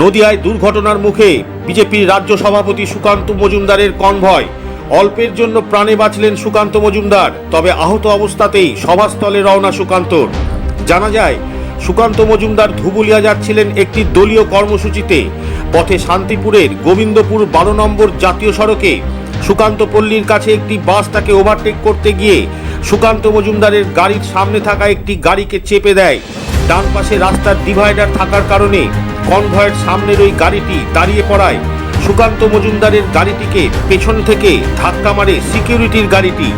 নদিয়ায় দুর্ঘটনার মুখে বিজেপির রাজ্য সভাপতি সুকান্ত মজুমদারের কনভয়। অল্পের জন্য প্রাণে বাঁচলেন সুকান্ত মজুমদার, তবে আহত অবস্থাতেই সভাস্থলে রওনা সুকান্তর। জানা যায়, সুকান্ত মজুমদার ধুবুলিয়া যাচ্ছিলেন একটি দলীয় কর্মসূচিতে। পথে শান্তিপুরের গোবিন্দপুর বারো নম্বর জাতীয় সড়কে। সুকান্ত পল্লীর কাছে একটি বাস তাকে ওভারটেক করতে গিয়ে সুকান্ত মজুমদারের গাড়ির সামনে থাকা একটি গাড়িকে চেপে দেয়। ডান পাশে রাস্তার ডিভাইডার থাকার কারণে কনভয়ের সামনের ওই গাড়িটি দাঁড়িয়ে পড়ায় সুকান্ত মজুমদারের গাড়িটিকে পেছন থেকে ধাক্কা মারে সিকিউরিটির গাড়িটি।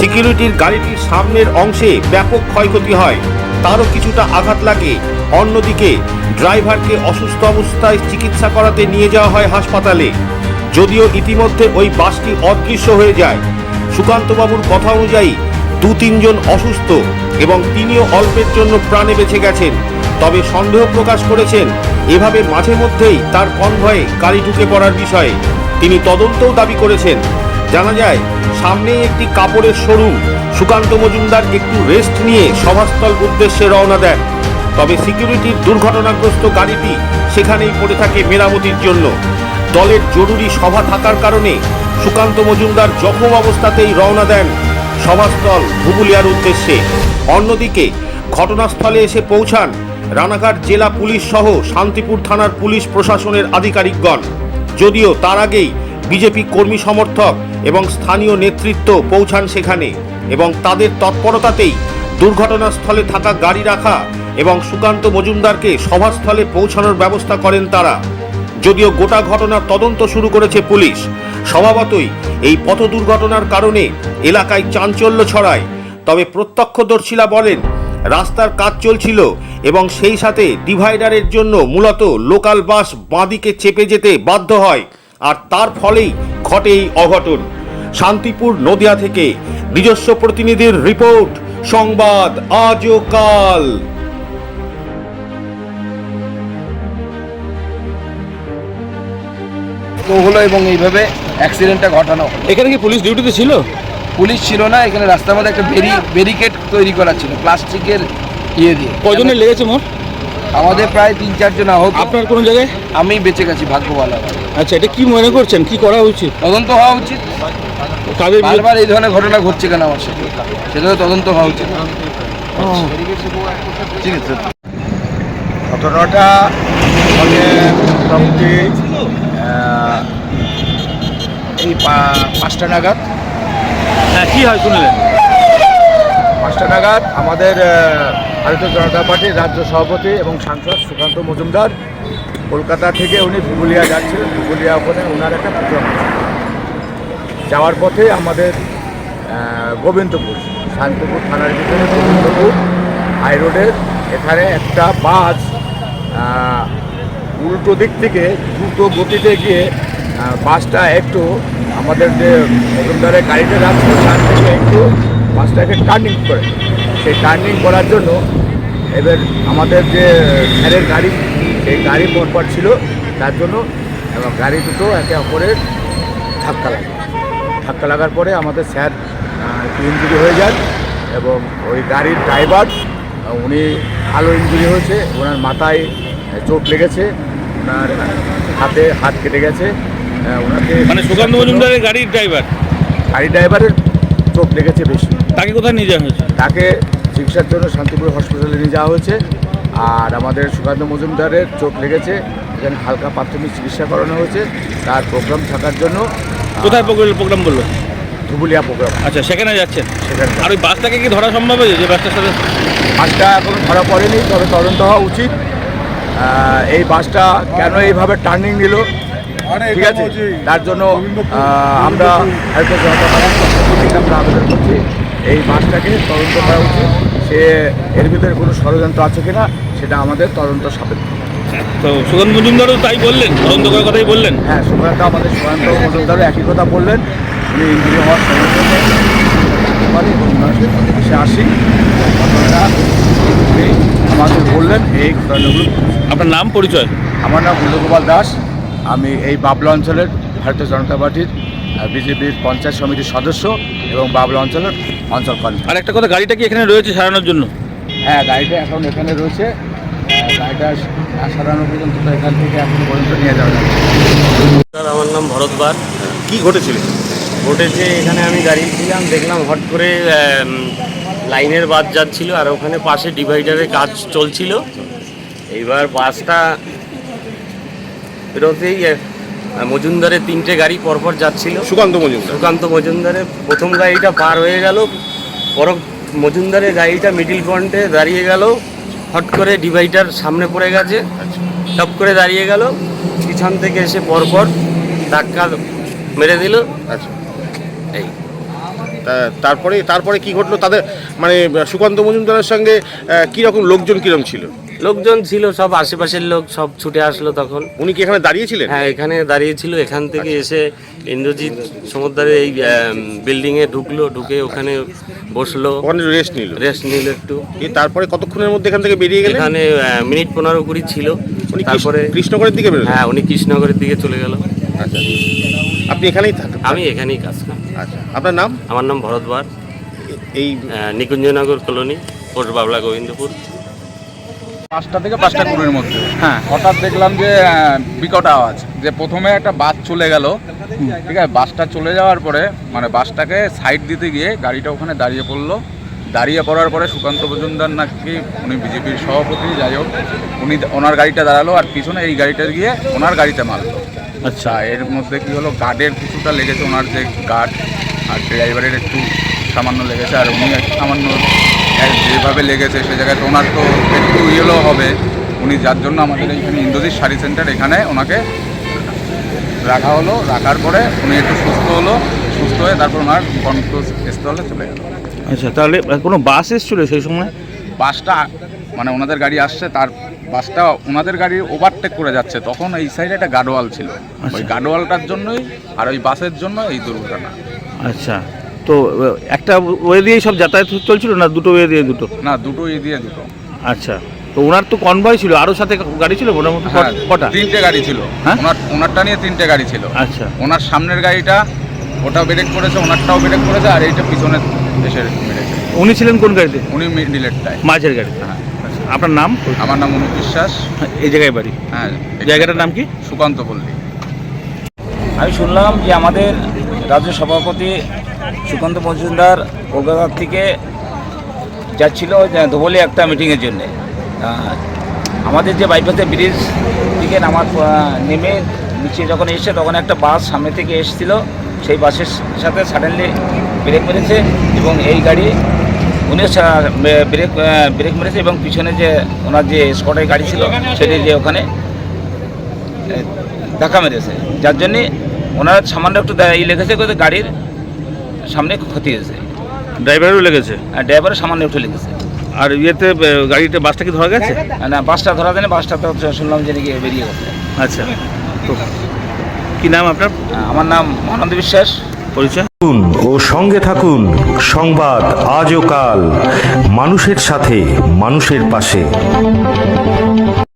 সিকিউরিটির গাড়িটির সামনের অংশে ব্যাপক ক্ষয়ক্ষতি হয়। তারও কিছুটা আঘাত লাগে। অন্যদিকে ড্রাইভারকে অসুস্থ অবস্থায় চিকিৎসা করাতে নিয়ে যাওয়া হয় হাসপাতালে। যদিও ইতিমধ্যে ওই বাসটি অদৃশ্য হয়ে যায়। সুকান্তবাবুর কথা অনুযায়ী দু তিনজন অসুস্থ এবং তিনিও অল্পের জন্য প্রাণে বেঁচে গেছেন। তবে সন্দেহ প্রকাশ করেছেন। এভাবে মাঝে মধ্যেই তার কনভয়ে গাড়ি ঢুকে পড়ার বিষয়ে। তিনি তদন্তও দাবি করেছেন। জানা যায় সামনেই একটি কাপড়ের শোরুম। সুকান্ত মজুমদার একটু রেস্ট নিয়ে সভাস্থল উদ্দেশ্যে রওনা দেন। তবে সিকিউরিটির দুর্ঘটনাগ্রস্ত গাড়িটি সেখানেই পড়ে থাকে মেরামতির জন্য। দলের জরুরি সভা থাকার কারণে সুকান্ত মজুমদার জখম অবস্থাতেই রওনা দেন সভাস্থল ধুবুলিয়ার উদ্দেশ্যে। অন্যদিকে, ঘটনাস্থলে এসে পৌঁছান রানাঘাট জেলা পুলিশ সহ শান্তিপুর থানার পুলিশ প্রশাসনের আধিকারিকগণ। যদিও তার আগেই বিজেপি কর্মী সমর্থক এবং স্থানীয় নেতৃত্ব পৌঁছান সেখানে এবং তাদের তৎপরতাতেই দুর্ঘটনাস্থলে থাকা গাড়ি রাখা এবং সুকান্ত মজুমদারকে সভাস্থলে পৌঁছানোর ব্যবস্থা করেন তারা। যদিও গোটা ঘটনার তদন্ত শুরু করেছে পুলিশ, স্বভাবতই এই পথ দুর্ঘটনার কারণে এলাকায় চাঞ্চল্য ছড়ায়। তবে প্রত্যক্ষদর্শীরা বলেন রাস্তার কাজ চলছিল এবং সেই সাথে ডিভাইডারের জন্য মূলত লোকাল বাস বাঁদিকে চেপে যেতে বাধ্য হয়। আর তার ফলেই ঘটে এই অঘটন। শান্তিপুর নদিয়া থেকে নিজস্ব প্রতিনিধির রিপোর্ট সংবাদ আজও কাল। হলো এবং এইভাবে অ্যাক্সিডেন্টটা ঘটানো। এখানে কি পুলিশ ডিউটিতে ছিল? পুলিশ ছিল না এখানে রাস্তার মধ্যে একটা বেরি ব্যারিকেড তৈরি করা ছিল প্লাস্টিকের ইয়ে দিয়ে। কজনের লেগেছে মোট? আমাদের প্রায় তিন চারজন আহত। আপনার কোন জায়গায়? আমি বেঁচে গেছি ভাগ্যবালা আচ্ছা এটা কি মনে করছেন? কি করা উচিত? তদন্ত হওয়া উচিত। বিরুদ্ধে- বারবার এই ধরনের ঘটনা ঘটছে কেন আমার সাথে? সেটা তো তদন্ত হওয়া উচিত। ঠিক আছে। ঘটনাটা মানে মোটামুটি এই পা- পাঁচটা নাগাদ। হ্যাঁ কি হয় শুনলেন? পাঁচটা নাগাদ আমাদের ভারতীয় জনতা পার্টির রাজ্য সভাপতি এবং সাংসদ সুকান্ত মজুমদার কলকাতা থেকে উনি ধুবুলিয়া যাচ্ছিলেন ধুবুলিয়া ওখানে ওনার একটা আছে। যাওয়ার পথে আমাদের গোবিন্দপুর, শান্তিপুর থানার ভিতরে গোবিন্দপুর, হাই রোডের এখানে একটা বাস উল্টো দিক থেকে দ্রুত গতিতে গিয়ে বাসটা একটু আমাদের যে মজুমদারের গাড়িটা যাচ্ছিল তার থেকে একটু বাসটাকে টার্নিং করে। সেই টার্নিং করার জন্য এবার আমাদের যে স্যারের গাড়ি, সেই গাড়ি পরপর ছিল, তার জন্য এবং গাড়ি দুটো একে অপরের ধাক্কা লাগে। ধাক্কা লাগার পরে আমাদের স্যার একটু ইঞ্জুরি হয়ে যান এবং ওই গাড়ির ড্রাইভার উনি ভালো ইঞ্জুরি হয়েছে, ওনার মাথায় চোট লেগেছে, ওনার হাতে হাত কেটে গেছে। মানে সুকান্ত মজুমদারের গাড়ির ড্রাইভার গাড়ি ড্রাইভারের চোট লেগেছে বেশি। তাকে কোথায় নিয়ে যাওয়া হয়েছে? তাকে চিকিৎসার জন্য শান্তিপুর হসপিটালে নিয়ে যাওয়া হয়েছে। আর আমাদের সুকান্ত মজুমদারের চোট লেগেছে এখানে হালকা প্রাথমিক চিকিৎসা করানো হয়েছে তার প্রোগ্রাম থাকার জন্য কোথায় প্রোগ্রাম বলল ধুবুলিয়া প্রোগ্রাম আচ্ছা সেখানে যাচ্ছেন? সেখানে আর ওই বাসটাকে কি ধরা সম্ভব হয়েছে যে বাসটার সাথে বাসটা এখনও ধরা পড়েনি তবে তদন্ত হওয়া উচিত। এই বাসটা কেন এইভাবে টার্নিং নিল ঠিক আছে? তার জন্য আমরা ভারতীয় জনতা পার্টির আমরা আবেদন করছি। এই মাছটাকে তদন্ত করা উচিত সে এর ভিতরে কোনো ষড়যন্ত্র আছে কিনা সেটা আমাদের তদন্ত সাপেক্ষ। তো সুকান্ত মজুমদারও তাই বললেন তদন্ত করার কথাই বললেন। হ্যাঁ সুকান্ত আমাদের সুকান্ত মজুমদারও একই কথা বললেন। উনি ইঞ্জুরি হওয়ার পারে সে আসি। আমাদের বললেন এই ঘটনাগুলো আপনার নাম পরিচয়? আমার নাম গুলগোপাল দাস। আমি এই বাবলা অঞ্চলের ভারতীয় জনতা পার্টির বিজেপির পঞ্চায়েত সমিতির সদস্য এবং বাবলা অঞ্চলের অঞ্চল কর্মী। আর একটা কথা গাড়িটা কি এখানে রয়েছে সারানোর জন্য? হ্যাঁ গাড়িটা এখন এখানে রয়েছে। গাড়িটা না সারানো পর্যন্ত তো এখান থেকে এখন পর্যন্ত নিয়ে যাওয়া যাবে স্যার আমার নাম ভরত বার। কি ঘটেছিল? ঘটেছে এখানে আমি দাঁড়িয়েছিলাম দেখলাম হট করে লাইনের বাস যাচ্ছিল আর ওখানে পাশে ডিভাইডারের কাজ চলছিল। এইবার বাসটা আহ, মজুমদারের তিনটে গাড়ি পরপর যাচ্ছিল। সুকান্ত মজুমদার। সুকান্ত মজুমদারের প্রথম গাড়িটা পার হয়ে গেল। পর মজুমদারের গাড়িটা মিডিল পয়েন্টে দাঁড়িয়ে গেল। হট করে ডিভাইডার সামনে পড়ে গেছে। টপ করে দাঁড়িয়ে গেল। পিছন থেকে এসে পরপর ধাক্কা মেরে দিল। আচ্ছা। এই। তারপরে তারপরে কি ঘটলো? তাদের মানে সুকান্ত মজুমদারের সঙ্গে কি রকম লোকজন কিরম ছিল? লোকজন ছিল সব আশেপাশের লোক সব ছুটে আসলো তখন। উনি কি এখানে দাঁড়িয়েছিলেন? হ্যাঁ এখানে দাঁড়িয়েছিল এখান থেকে এসে ইন্দ্রজিৎ সমুদ্রের এই বিল্ডিংয়ে ঢুকলো ঢুকে ওখানে বসল। ওখানে রেস্ট নিল। রেস্ট নিল একটু। তারপরে কতক্ষণের মধ্যে এখান থেকে বেরিয়ে গেলেন? এখানে মিনিট পনেরো কুড়ি ছিল। উনি তারপরে কৃষ্ণগড়ের দিকে বেরোলেন? হ্যাঁ উনি কৃষ্ণনগরের দিকে চলে গেল। আচ্ছা। আপনি এখানেই থাকেন আমি এখানেই কাজ করি। আচ্ছা। আপনার নাম? আমার নাম ভরতবার এই নিকুঞ্জনগর কলোনি পোস্ট বাবলা গোবিন্দপুর। পাঁচটা থেকে পাঁচটা কুড়ির মধ্যে। হ্যাঁ হঠাৎ দেখলাম যে বিকট আওয়াজ যে প্রথমে একটা বাস চলে গেল। ঠিক আছে বাসটা চলে যাওয়ার পরে মানে বাসটাকে সাইড দিতে গিয়ে গাড়িটা ওখানে দাঁড়িয়ে পড়ল। দাঁড়িয়ে পড়ার পরে সুকান্ত মজুমদার নাকি উনি বিজেপির সভাপতি যাই হোক উনি ওনার গাড়িটা দাঁড়াল আর পিছনে এই গাড়িটা গিয়ে ওনার গাড়িতে মারলো। আচ্ছা। এর মধ্যে কি হলো গার্ডের কিছুটা লেগেছে ওনার যে গার্ড আর ড্রাইভারের একটু সামান্য লেগেছে আর উনি একটু সামান্য যেভাবে লেগেছে সে জায়গায় তো ওনার তো একটু ইয়েলো হবে। উনি যার জন্য আমাদের এইখানে ইন্দ্রজিৎ শাড়ি সেন্টার এখানে ওনাকে রাখা হলো রাখার পরে উনি একটু সুস্থ হলো সুস্থ হয়ে তারপর ওনার কণ্ঠস্থলে চলে গেল। আচ্ছা তাহলে কোনো বাস এসেছিল সেই সময়? বাসটা মানে ওনাদের গাড়ি আসছে তার বাসটা ওনাদের গাড়ি ওভারটেক করে যাচ্ছে। তখন এই সাইডে একটা গাডোয়াল ছিল। ওই আচ্ছা। গাডোয়ালটার জন্যই আর ওই বাসের জন্য এই দুর্ঘটনা। আচ্ছা। তো একটা ওয়ে দিয়েই সব যাতায়াত চলছিল না দুটো ওয়ে দিয়ে দুটো? না দুটো ওয়ে দিয়ে দুটো। আচ্ছা তো ওনার তো কনভয় ছিল আরও সাথে গাড়ি ছিল মোটামুটি হ্যাঁ, কটা? তিনটে গাড়ি ছিল। হ্যাঁ? ওনার ওনারটা নিয়ে তিনটে গাড়ি ছিল। আচ্ছা। ওনার সামনের গাড়িটা ওটা ব্রেক করেছে ওনারটাও ব্রেক করেছে আর এইটা পিছনে এসে মেরেছে। উনি ছিলেন কোন গাড়িতে? উনি মিডিলেরটায় মাঝের গাড়িতে। হ্যাঁ আচ্ছা। আপনার নাম? আমার নাম অনুপ বিশ্বাস। এই জায়গায় বাড়ি। হ্যাঁ জায়গাটার নাম কি? সুকান্ত পল্লী। আমি শুনলাম যে আমাদের রাজ্য সভাপতি সুকান্ত মজুমদার কলকাতা থেকে যাচ্ছিল ধোবলে একটা মিটিংয়ের জন্য। আমাদের যে বাইপাসে ব্রিজ থেকে নামার নেমে নিচে যখন এসে তখন একটা বাস সামনে থেকে এসেছিল। সেই বাসের সাথে সাডেনলি ব্রেক মেরেছে এবং এই গাড়ি উনি সা- ব্রেক ব্রেক মেরেছে এবং পিছনে যে ওনার যে স্কটের গাড়ি ছিল, সেটি যে ওখানে ধাক্কা মেরেছে। যার জন্যে ওনার সামান্য একটু ই লেগেছে গাড়ির সামনে ক্ষতি হয়েছে। ড্রাইভারও লেগেছে? আর ড্রাইভারের সামান্য একটু লেগেছে। আর ইয়েতে গাড়িটা বাসটা কি ধরা গেছে? না বাসটা ধরা দেয়নি বাসটা তো শুনলাম যে নাকি বেরিয়ে গেছে। আচ্ছা তো কি নাম আপনার? আমার নাম আনন্দ বিশ্বাস। পরিচয়? থাকুন ও সঙ্গে থাকুন সংবাদ আজও কাল মানুষের সাথে মানুষের পাশে।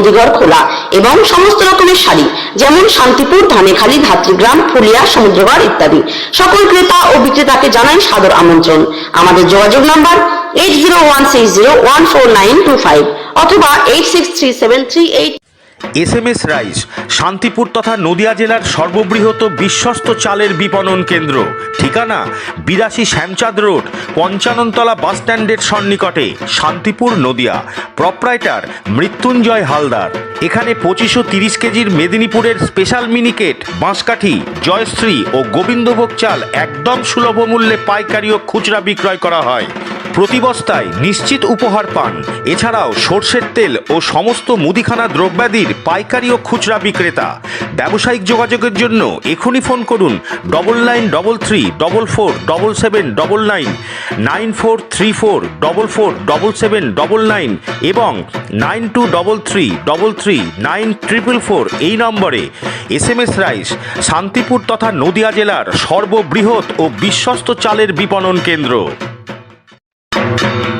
গদিঘর খোলা এবং সমস্ত রকমের শাড়ি, যেমন শান্তিপুর, ধানেখালি, ধাত্রীগ্রাম, ফুলিয়া, সমুদ্রগড় ইত্যাদি। সকল ক্রেতা ও বিক্রেতাকে জানাই সাদর আমন্ত্রণ। আমাদের যোগাযোগ number eight zero one six zero one four nine two five অথবা eight six three seven three eight S M S rice Shantipur তথা নদিয়া জেলার সর্ববৃহৎ বিশ্বস্ত চালের বিপণন কেন্দ্র। ঠিকানা, বিরাশি শ্যামচাঁদ রোড, পঞ্চাননতলা বাসস্ট্যান্ডের সন্নিকটে, শান্তিপুর, নদিয়া। প্রপ্রাইটার, মৃত্যুঞ্জয় হালদার। এখানে পঁচিশশো তিরিশ কেজির মেদিনীপুরের স্পেশাল মিনিকেট, বাঁশকাঠি, জয়শ্রী ও গোবিন্দভোগ চাল একদম সুলভ মূল্যে পাইকারি ও খুচরা বিক্রয় করা হয়। প্রতি বস্তায় নিশ্চিত উপহার পান। এছাড়াও সর্ষের তেল ও সমস্ত মুদিখানা দ্রব্যাদির পাইকারি ও খুচরা বিক্রেতা। ব্যবসায়িক যোগাযোগের জন্য এখনই ফোন করুন double nine double three double four double seven double nine nine four three four double four double seven double nine এবং nine two double three double three nine triple four এই নম্বরে S M S rice, Shantipur তথা নদিয়া জেলার সর্ববৃহৎ ও বিশ্বস্ত চালের বিপণন কেন্দ্র। Thank you.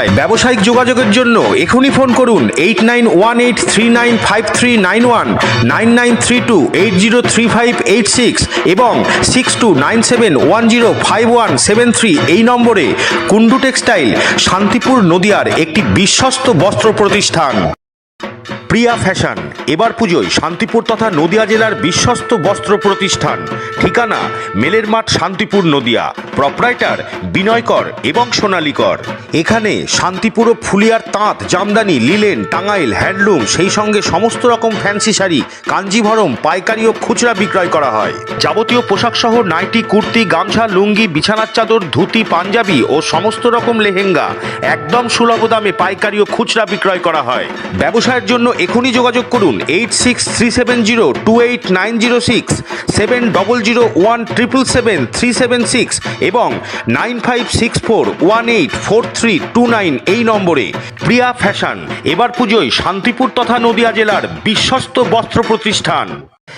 ব্যবসায়িক যোগাযোগের জন্য এখনই ফোন করুন eight nine one eight three nine five three nine one nine nine three two eight zero three five eight six এবং six two nine seven one zero five one seven three এই নম্বরে Kundu textile Shantipur নদিয়ার একটি বিশ্বস্ত বস্ত্র প্রতিষ্ঠান। Priya fashion. এবার পুজোয় শান্তিপুর তথা নদিয়া জেলার বিশ্বস্ত বস্ত্র প্রতিষ্ঠান। ঠিকানা মেলের মাঠ শান্তিপুর, নদিয়া। প্রপ্রাইটার, বিনয়কর এবং সোনালীকর। এখানে শান্তিপুর ও ফুলিয়ার তাঁত, জামদানি, লিলেন, টাঙ্গাইল, হ্যান্ডলুম, সেই সঙ্গে সমস্ত রকম ফ্যান্সি শাড়ি, কাঞ্জিভরম, পাইকারি ও খুচরা বিক্রয় করা হয়। যাবতীয় পোশাক সহ নাইটি, কুর্তি, গামছা, লুঙ্গি, বিছানার চাদর, ধুতি, পাঞ্জাবি ও সমস্ত রকম লেহেঙ্গা একদম সুলভ দামে পাইকারি ও খুচরা বিক্রয় করা হয়। ব্যবসায়ের জন্য এখনই যোগাযোগ করুন eight six three seven zero two eight nine zero six seven double zero one triple seven three seven six এবং nine five six four one eight four three two nine এই নম্বরে। প্রিয়া ফ্যাশন, এবার পুজোয় শান্তিপুর তথা নদিয়া জেলার বিশ্বস্ত বস্ত্র প্রতিষ্ঠান।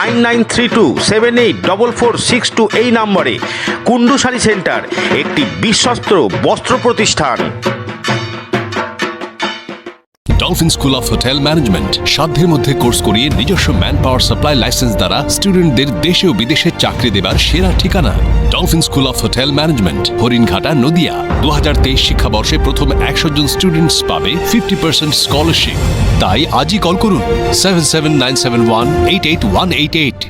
nine nine three two seven eight double four six two এই নম্বরে কুন্ডু শাড়ি সেন্টার, একটি বিশ্বস্ত বস্ত্র প্রতিষ্ঠান। Dolphin school of hotel management সাধ্যের মধ্যে কোর্স করিয়ে নিজস্ব ম্যান পাওয়ার সাপ্লাই লাইসেন্স দ্বারা স্টুডেন্টদের দেশে ও বিদেশে চাকরি দেবার সেরা ঠিকানা। Dolphin school of hotel management Haringhata, Nadia. দু হাজার তেইশ শিক্ষাবর্ষে প্রথম একশো জন স্টুডেন্টস পাবে ফিফটি পার্সেন্ট স্কলারশিপ তাই আজই কল করুন seven seven nine seven one eight eight one eight eight